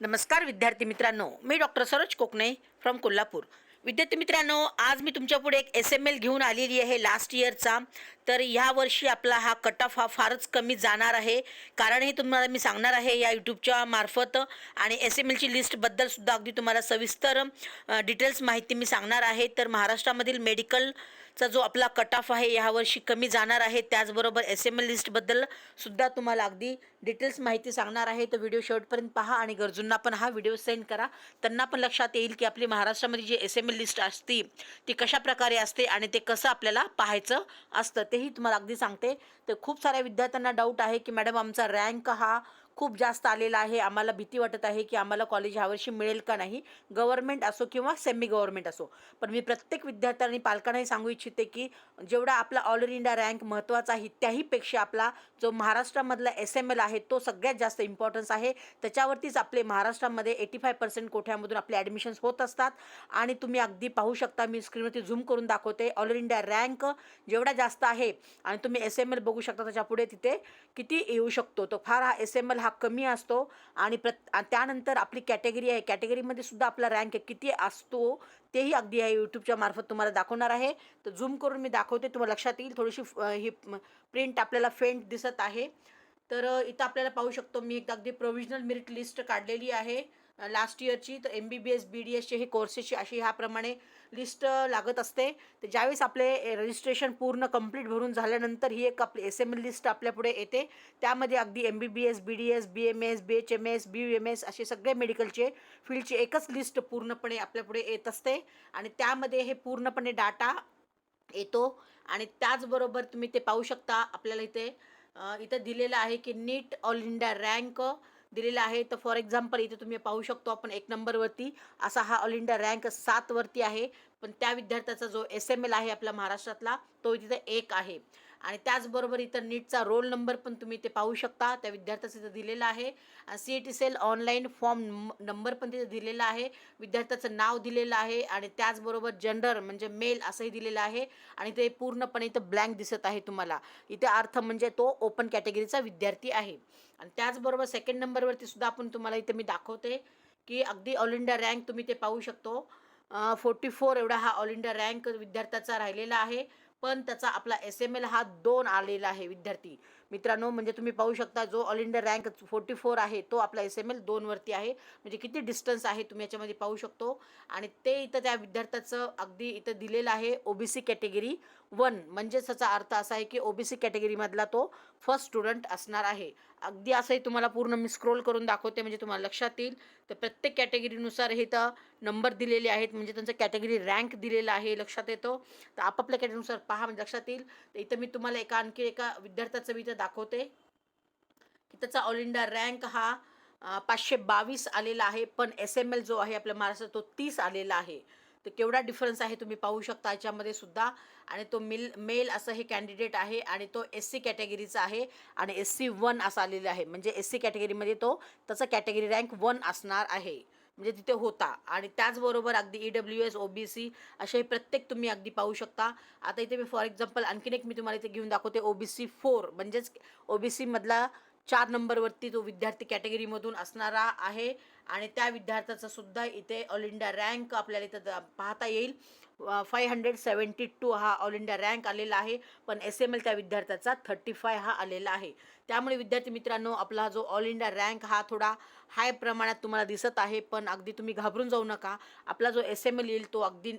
नमस्कार विद्यार्थी मित्रांनो मी डॉक्टर सरोज कोकणे फ्रॉम कोल्हापूर. विद्यार्थी मित्रांनो आज मी तुमच्यापुढे एक एस एम एल घेऊन आलेली आहे लास्ट इयरचा तर ह्या वर्षी आपला हा कट ऑफ हा फारच कमी जाणार आहे. कारण हे तुम्हाला मी सांगणार आहे या यूट्यूबच्या मार्फत. आणि एस एम एलची लिस्टबद्दलसुद्धा अगदी तुम्हाला सविस्तर डिटेल्स माहिती मी सांगणार आहे. तर महाराष्ट्रामधील मेडिकल चा जो आपला कट ऑफ आहे यावर्षी कमी जाणार आहे. त्याचबरोबर एस एम एल लिस्टबद्दल सुद्धा तुम्हाला अगदी डिटेल्स माहिती सांगणार आहे. तर व्हिडिओ शेवटपर्यंत पहा आणि गरजूंना पण हा व्हिडिओ सेंड करा. त्यांना पण लक्षात येईल की आपली महाराष्ट्रामध्ये जी एस एम एल लिस्ट असते ती कशा प्रकारे असते आणि ते कसं आपल्याला पाहायचं असतं तेही तुम्हाला अगदी सांगते. तर खूप साऱ्या विद्यार्थ्यांना डाऊट आहे की मॅडम आमचा रँक हा खूप जास्त आलेला आहे. आम्हाला भीती वाटत आहे की आम्हाला कॉलेज ह्यावर्षी मिळेल का नाही? गव्हर्मेंट असो किंवा सेमी गव्हर्मेंट असो. पण मी प्रत्येक विद्यार्थ्यांनी आणि पालकांनाही सांगू इच्छिते की जेवढा आपला ऑल इंडिया रँक महत्त्वाचा आहे त्याहीपेक्षा आपला जो महाराष्ट्रामधला एस एम एल आहे तो सगळ्यात जास्त इम्पॉर्टन्स आहे. त्याच्यावरतीच आपले महाराष्ट्रामध्ये एटी फाय पर्सेंट कोठ्यामधून आपले ॲडमिशन्स होत असतात. आणि तुम्ही अगदी पाहू शकता मी स्क्रीनवरती झूम करून दाखवते. ऑल इंडिया रँक जेवढा जास्त आहे आणि तुम्ही एस एम एल बघू शकता त्याच्यापुढे तिथे किती येऊ शकतो. तो फार हा एस एम एल हा कमी असतो आणि प्रत त्यानंतर आपली कॅटेगरी आहे. कॅटेगरीमध्ये सुद्धा आपला रँक किती असतो तेही अगदी या यूट्यूबच्या मार्फत तुम्हाला दाखवणार आहे. तर झूम करून मी दाखवते. तुम्हाला लक्षात येईल. थोडीशी ही प्रिंट आपल्याला फेंट दिसत आहे. तर इथं आपल्याला पाहू शकतो मी एकदा अगदी प्रोव्हिजनल मेरिट लिस्ट काढलेली आहे. लास्ट इयरची तर M B B S B D एसचे हे कोर्सेसची अशी ह्याप्रमाणे लिस्ट लागत असते. तर ज्यावेळेस आपले रजिस्ट्रेशन पूर्ण कंप्लीट भरून झाल्यानंतर ही एक आपली एस एम एल लिस्ट आपल्यापुढे येते. त्यामध्ये अगदी M B B S B D S B M S B H M S B U M S असे सगळे मेडिकलचे फील्डची एकच लिस्ट पूर्णपणे आपल्यापुढे येत असते. आणि त्यामध्ये हे पूर्णपणे डाटा येतो. आणि त्याचबरोबर तुम्ही ते पाहू शकता आपल्याला इथे इथं दिलेलं आहे की नीट ऑल इंडिया रँक दिलेला आहे. तर फॉर एक्झाम्पल इथे तुम्ही पाहू शकतो आपण एक नंबरवरती असा हा ऑल इंडिया रँक सातवरती आहे. पण त्या विद्यार्थ्याचा जो एस एम एल आहे आपल्या महाराष्ट्रातला तो तिथे एक आहे. आणि त्याचबरोबर इथं नीटचा रोल नंबर पण तुम्ही ते पाहू शकता त्या विद्यार्थ्याचं इथं दिलेलं आहे. C E T cell online form number पण तिथे दिलेला आहे. विद्यार्थ्याचं नाव दिलेलं आहे आणि त्याचबरोबर जेंडर म्हणजे मेल असंही दिलेलं आहे आणि ते पूर्णपणे इथं ब्लँक दिसत आहे तुम्हाला. इथे अर्थ म्हणजे तो ओपन कॅटेगरीचा विद्यार्थी आहे. आणि त्याचबरोबर सेकंड नंबरवरती सुद्धा आपण तुम्हाला इथे मी दाखवते की अगदी ऑल इंडिया रँक तुम्ही ते पाहू शकतो. फोर्टी फोर एवढा हा ऑल इंडिया रँक विद्यार्थ्याचा राहिलेला आहे. पण त्याचा आपला एस एम एल हा दोन आलेला आहे विद्यार्थी. मित्रांनो म्हणजे तुम्ही पाहू शकता जो all India rank forty four आहे तो आपला एस एम एल दोनवरती आहे. म्हणजे किती डिस्टन्स आहे तुम्ही याच्यामध्ये पाहू शकतो. आणि ते इथं त्या विद्यार्थ्याचं अगदी इथं दिलेलं आहे ओबीसी कॅटेगरी वन म्हणजेच त्याचा अर्थ असा आहे की ओबीसी कॅटेगरीमधला तो फर्स्ट स्टुडंट असणार आहे. अगदी असंही तुम्हाला पूर्ण मी स्क्रोल करून दाखवते म्हणजे तुम्हाला लक्षात येईल. तर प्रत्येक कॅटेगरीनुसार हे तर नंबर दिलेले आहेत म्हणजे त्यांचं कॅटेगरी रँक दिलेला आहे लक्षात येतो. तर आपापल्या कॅटेगरीनुसार पहा म्हणजे लक्षात येईल. तर इथं मी तुम्हाला एका आणखी एका विद्यार्थ्याचं मी इथं दाखवते की त्याचा ऑल इंडिया रँक हा पाचशे बावीस आलेला आहे पण एस एम एल जो आहे आपल्या महाराष्ट्रात तो तीस आलेला आहे. तर केवढा डिफरन्स आहे तुम्ही पाहू शकता याच्यामध्ये सुद्धा. आणि तो मिल मेल असं हे कॅन्डिडेट आहे आणि तो एस सी कॅटेगरीचा आहे आणि एस सी वन असं आलेला आहे. म्हणजे एस सी कॅटेगरीमध्ये तो त्याचा कॅटेगरी रँक वन असणार आहे. म्हणजे तिथे होता. आणि त्याचबरोबर अगदी E W S O B C असे प्रत्येक तुम्ही अगदी पाहू शकता. आता इथे मी फॉर एक्झाम्पल आणखीन एक मी तुम्हाला इथे घेऊन दाखवते. ओ बी सी फोर म्हणजेच ओ बी सीमधला चार नंबरवरती तो विद्यार्थी कॅटेगरीमधून असणारा आहे. आणि त्या विद्यार्थ्याचं सुद्धा इथे ऑल इंडिया रँक आपल्याला इथं पाहता येईल. फाय हंड्रेड सेवन्टी टू हा ऑल इंडिया रँक आलेला आहे पण एस एम एल त्या विद्यार्थ्याचा थर्टी फाय हा आलेला आहे. त्यामुळे विद्यार्थी मित्रांनो आपला जो ऑल इंडिया रँक हा थोडा हाय प्रमाणात तुम्हाला दिसत आहे पण अगदी तुम्ही घाबरून जाऊ नका. आपला जो एस एम एल येईल तो अगदी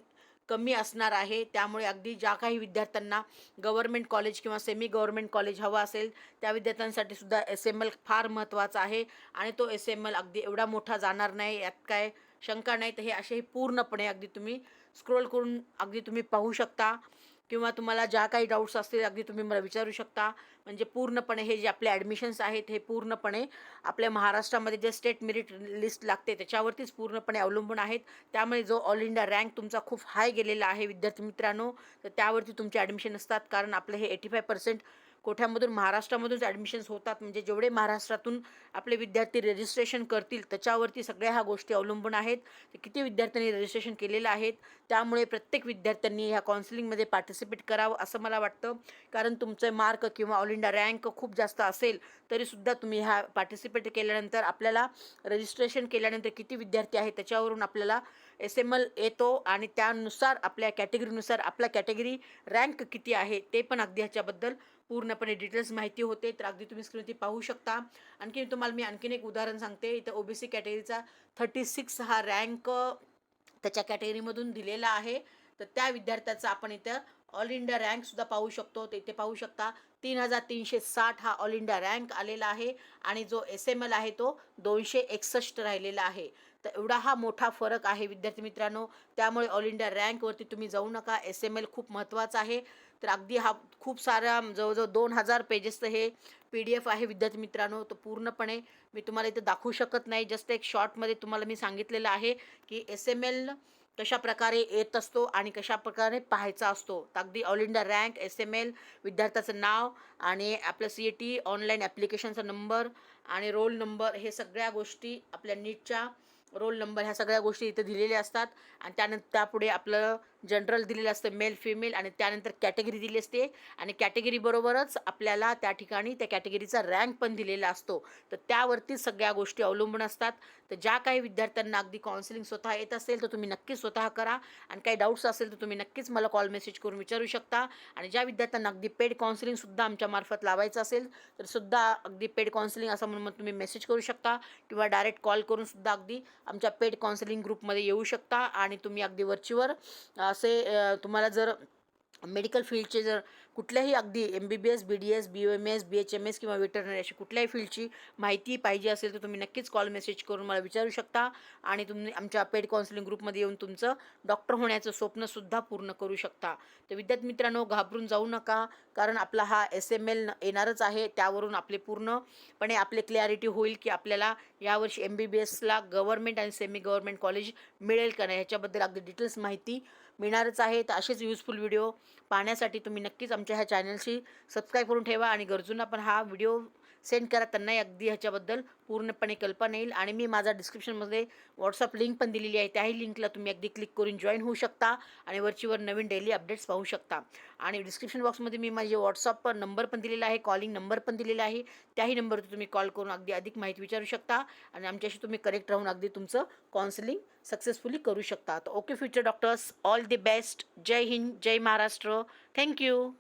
कमी असणार आहे. त्यामुळे अगदी ज्या काही विद्यार्थ्यांना गव्हर्मेंट कॉलेज किंवा सेमी गव्हर्मेंट कॉलेज हवं असेल त्या विद्यार्थ्यांसाठी सुद्धा एस एम एल फार महत्त्वाचा आहे. आणि तो एस एम एल अगदी एवढा मोठा जाणार नाही यात काय शंका नाही. तर हे असेही पूर्णपणे अगदी तुम्ही स्क्रोल करून अगदी तुम्ही पाहू शकता. किंवा तुम्हाला ज्या काही डाऊट्स असतील अगदी तुम्ही मला विचारू शकता. म्हणजे पूर्णपणे हे जे आपले ॲडमिशन्स आहेत हे पूर्णपणे आपल्या महाराष्ट्रामध्ये जे स्टेट मेरिट लिस्ट लागते त्याच्यावरतीच पूर्णपणे अवलंबून आहेत. त्यामुळे जो ऑल इंडिया रँक तुमचा खूप हाय गेलेला आहे विद्यार्थी मित्रांनो तर त्यावरती तुमचे ॲडमिशन असतात. कारण आपलं हे एटी फाय पर्सेंट कोठ्यामधून महाराष्ट्रामधूनच ॲडमिशन्स होतात म्हणजे जेवढे महाराष्ट्रातून आपले विद्यार्थी रजिस्ट्रेशन करतील त्याच्यावरती सगळ्या ह्या गोष्टी अवलंबून आहेत. किती विद्यार्थ्यांनी रजिस्ट्रेशन केलेलं आहेत त्यामुळे प्रत्येक विद्यार्थ्यांनी ह्या काउन्सिलिंगमध्ये पार्टिसिपेट करावं असं मला वाटतं. कारण तुमचे मार्क किंवा ऑल इंडिया रँक खूप जास्त असेल तरीसुद्धा तुम्ही ह्या पार्टिसिपेट केल्यानंतर आपल्याला रजिस्ट्रेशन केल्यानंतर किती विद्यार्थी आहेत त्याच्यावरून आपल्याला एस एम एल येतो आणि त्यानुसार आपल्या कॅटेगरीनुसार आपला कॅटेगरी रँक किती आहे ते पण अगदी ह्याच्याबद्दल पूर्णपणे डिटेल्स माहिती होते तर अगदी तुम्ही स्क्रीनवरती पाहू शकता. आणखी तुम्हाला मी आणखीन एक उदाहरण सांगते. इथं ओबीसी कॅटेगरीचा थर्टी सिक्स हा रँक त्याच्या कॅटेगरीमधून दिलेला आहे. तर त्या विद्यार्थ्याचा आपण इथं ऑल इंडिया रँकसुद्धा पाहू शकतो. तर इथे पाहू शकता तीन हजार तीनशे साठ हा ऑल इंडिया रँक आलेला आहे. आणि जो एस एम एल आहे तो दोनशे एकसष्ट राहिलेला आहे. तर एवढा हा मोठा फरक आहे विद्यार्थी मित्रांनो. त्यामुळे ऑल इंडिया रँकवरती तुम्ही जाऊ नका. एस एम एल खूप महत्त्वाचा आहे. तर अगदी हा खूप सारा जवळजवळ दोन हजार पेजेसचं हे पी डी एफ आहे विद्यार्थी मित्रांनो. तो पूर्णपणे मी तुम्हाला इथं दाखवू शकत नाही. जस्ट एक शॉर्टमध्ये तुम्हाला मी सांगितलेलं आहे की एस एम एल कशा प्रकारे येत असतो आणि कशा प्रकारे पाहायचा असतो. तर अगदी all India rank S M L विद्यार्थ्याचं नाव आणि आपलं सी ए टी ऑनलाईन ॲप्लिकेशनचा नंबर आणि रोल नंबर हे सगळ्या गोष्टी आपल्या नीटच्या रोल नंबर ह्या सगळ्या गोष्टी इथे दिलेल्या असतात. आणि त्यानंतर त्यापुढे आपलं जनरल दिलेलं असतं मेल फिमेल आणि त्यानंतर कॅटेगरी दिली असते. आणि कॅटेगरीबरोबरच आपल्याला त्या ठिकाणी त्या कॅटेगरीचा रँक पण दिलेला असतो. तर त्यावरती सगळ्या गोष्टी अवलंबून असतात. तर ज्या काही विद्यार्थ्यांना अगदी काउन्सिलिंग स्वतः येत असेल तर तुम्ही नक्कीच स्वतः करा. आणि काही डाऊट्स असेल तर तुम्ही नक्कीच मला कॉल मेसेज करून विचारू शकता. आणि ज्या विद्यार्थ्यांना अगदी पेड काउन्सिलिंगसुद्धा आमच्या मार्फत लावायचं असेल तर सुद्धा अगदी पेड काउन्सिलिंग असं म्हणून मग तुम्ही मेसेज करू शकता. किंवा डायरेक्ट कॉल करून सुद्धा अगदी आमच्या पेड काउन्सिलिंग ग्रुपमध्ये येऊ शकता. आणि तुम्ही अगदी वरचीवर असे तुम्हाला जर मेडिकल फील्डचे जर कुठल्याही अगदी M B B S B D S B M S B H M S किंवा वेटरनरी अशी कुठल्याही फील्डची माहिती पाहिजे असेल तर तुम्ही नक्कीच कॉल मेसेज करून मला विचारू शकता आणि तुम्ही आमच्या पेड काउन्सिलिंग ग्रुपमध्ये येऊन तुमचं डॉक्टर होण्याचं स्वप्नसुद्धा पूर्ण करू शकता. तर विद्यार्थी मित्रांनो घाबरून जाऊ नका कारण आपला हा एस एम एल येणारच आहे त्यावरून आपले पूर्णपणे आपले क्लॅरिटी होईल की आपल्याला यावर्षी एम बी बी एसला गव्हर्मेंट आणि सेमी गव्हर्मेंट कॉलेज मिळेल का नाही ह्याच्याबद्दल अगदी डिटेल्स माहिती मिळणारच आहे तर असेच युजफुल व्हिडिओ पाहण्यासाठी तुम्ही नक्कीच आमच्या ह्या चॅनलशी सबस्क्राईब करून ठेवा आणि गरजूंना पण हा व्हिडिओ सेंड करा. त्यांनाही अगदी ह्याच्याबद्दल पूर्णपणे कल्पना येईल. आणि मी माझा डिस्क्रिप्शनमध्ये व्हॉट्सअप लिंक पण दिलेली आहे. त्याही लिंकला तुम्ही अगदी क्लिक करून जॉईन होऊ शकता आणि वरचीवर नवीन डेली अपडेट्स पाहू शकता. आणि डिस्क्रिप्शन बॉक्समध्ये मी माझे व्हॉट्सअप नंबर पण दिलेला आहे. कॉलिंग नंबर पण दिलेला आहे. त्याही नंबरवर तुम्ही कॉल करून अगदी अधिक माहिती विचारू शकता आणि आमच्याशी तुम्ही कनेक्ट राहून अगदी तुमचं काउन्सिलिंग सक्सेसफुली करू शकता. तर okay future doctors all the best. Jai Hind, Jai Maharashtra. Thank you.